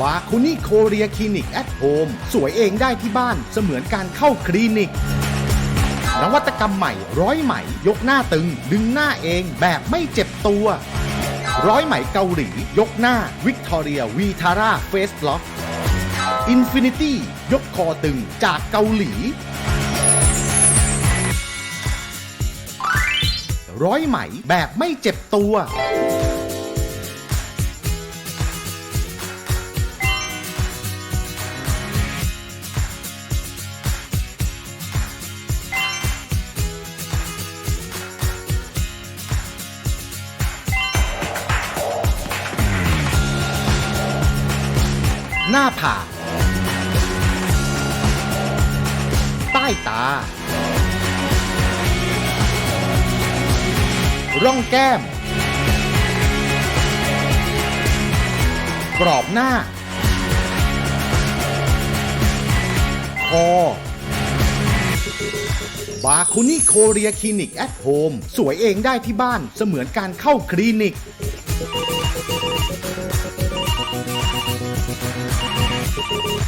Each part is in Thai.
บาคุนี่โคเรียคลินิกแอทโฮมสวยเองได้ที่บ้านเสมือนการเข้าคลินิก นวัตกรรมใหม่ร้อยไหม ยกหน้าตึง ดึงหน้าเองแบบไม่เจ็บตัว ร้อยไหมเกาหลี ยกหน้าวิกตอเรียวีทาร่าเฟสล็อกอินฟินิตี้ยกคอตึงจากเกาหลี ร้อยไหมแบบไม่เจ็บตัว หน้าผากใต้ตา ร่องแก้ม กรอบหน้า คอ บาคุนี่โคเรียคลินิกแอทโฮมสวยเองได้ที่บ้านเสมือนการเข้าคลินิก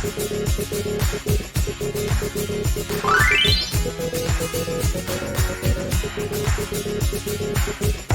Thank you.